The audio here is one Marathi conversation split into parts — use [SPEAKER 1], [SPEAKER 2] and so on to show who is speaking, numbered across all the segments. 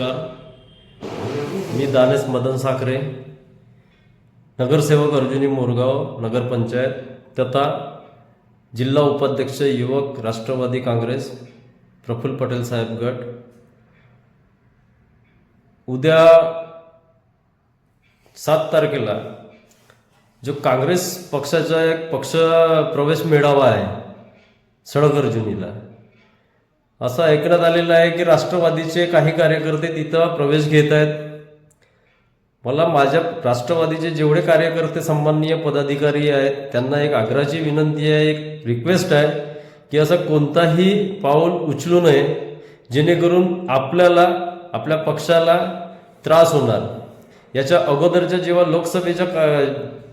[SPEAKER 1] नमस्कार मी दानेश मदन साखरे नगरसेवक अर्जुनी मोरगाव नगरपंचायत तथा जिल्हा उपाध्यक्ष युवक राष्ट्रवादी काँग्रेस प्रफुल्ल पटेल साहेब गट. उद्या सात तारखेला जो काँग्रेस पक्षाचा एक पक्ष प्रवेश मेळावा आहे सडक अर्जुनीला असं ऐकण्यात आलेलं आहे की राष्ट्रवादीचे काही कार्यकर्ते तिथं प्रवेश घेत आहेत. मला माझ्या राष्ट्रवादीचे जेवढे कार्यकर्ते सन्माननीय पदाधिकारी आहेत त्यांना एक आग्रहाची विनंती आहे एक रिक्वेस्ट आहे की असं कोणताही पाऊल उचलू नये जेणेकरून आपल्याला आपल्या पक्षाला त्रास होणार. याच्या अगोदरच्या जेव्हा लोकसभेच्या का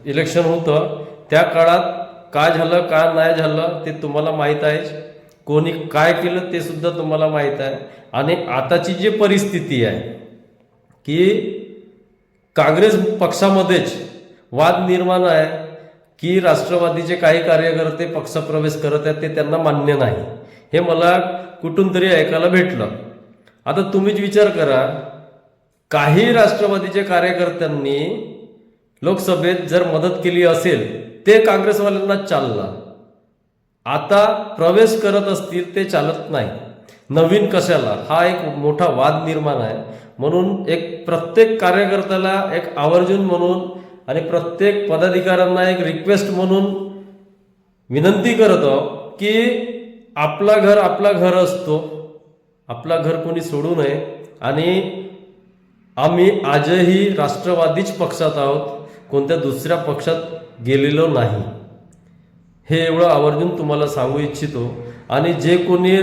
[SPEAKER 1] इलेक्शन होतं त्या काळात काय झालं काय नाही झालं ते तुम्हाला माहीत आहे. कोणी काय केलं ते सुद्धा तुम्हाला माहीत आहे. आणि आताची जी परिस्थिती आहे की काँग्रेस पक्षामध्येच वाद निर्माण आहे की राष्ट्रवादीचे काही कार्यकर्ते पक्षप्रवेश करत आहेत ते त्यांना मान्य नाही. हे मला कुठून तरी ऐकायला भेटलं. आता तुम्हीच विचार करा काही राष्ट्रवादीच्या कार्यकर्त्यांनी लोकसभेत जर मदत केली असेल ते काँग्रेसवाल्यांनाच चाललं आता प्रवेश करत असतील ते चालत नाही. नवीन कशाला? हा एक मोठा वाद निर्माण आहे. म्हणून एक प्रत्येक कार्यकर्त्याला एक आवर्जून म्हणून आणि प्रत्येक पदाधिकाऱ्यांना एक रिक्वेस्ट म्हणून विनंती करतो की आपला घर आपला घर असतो. आपला घर कोणी सोडू नये. आणि आम्ही आजही राष्ट्रवादीच पक्षात आहोत. कोणत्या दुसऱ्या पक्षात गेलेलो नाही. हे एवढं आवर्जून तुम्हाला सांगू इच्छितो. आणि जे कोणी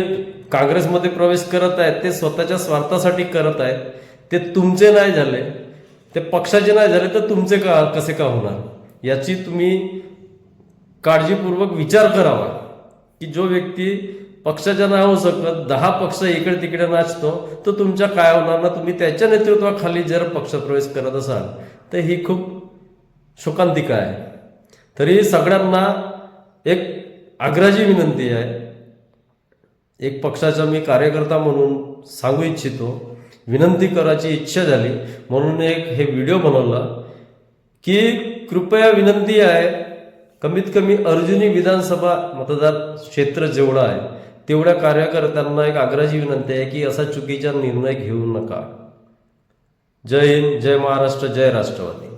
[SPEAKER 1] काँग्रेसमध्ये प्रवेश करत आहेत ते स्वतःच्या स्वार्थासाठी करत आहेत ते तुमचे नाही झाले ते पक्षाचे नाही झाले तर तुमचे का कसे का होणार? याची तुम्ही काळजीपूर्वक विचार करावा की जो व्यक्ती पक्षाच्या नाही होऊ शकत दहा पक्ष इकडे तिकडे नाचतो तर तुमच्या काय होणार ना तुम्ही त्याच्या नेतृत्वाखाली जर पक्षप्रवेश करत असाल तर ही खूप शोकांतिका आहे. तरी सगळ्यांना एक आग्रहाची विनंती आहे. एक पक्षाचा मी कार्यकर्ता म्हणून सांगू इच्छितो. विनंती करायची इच्छा झाली. म्हणून एक हे व्हिडिओ बनवला. की कृपया विनंती आहे कमीत कमी अर्जुनी विधानसभा मतदार क्षेत्र जेवढं आहे तेवढ्या कार्यकर्त्यांना एक आग्रहाची विनंती आहे की असा चुकीचा निर्णय घेऊ नका. जय हिंद जय महाराष्ट्र जय राष्ट्रवादी.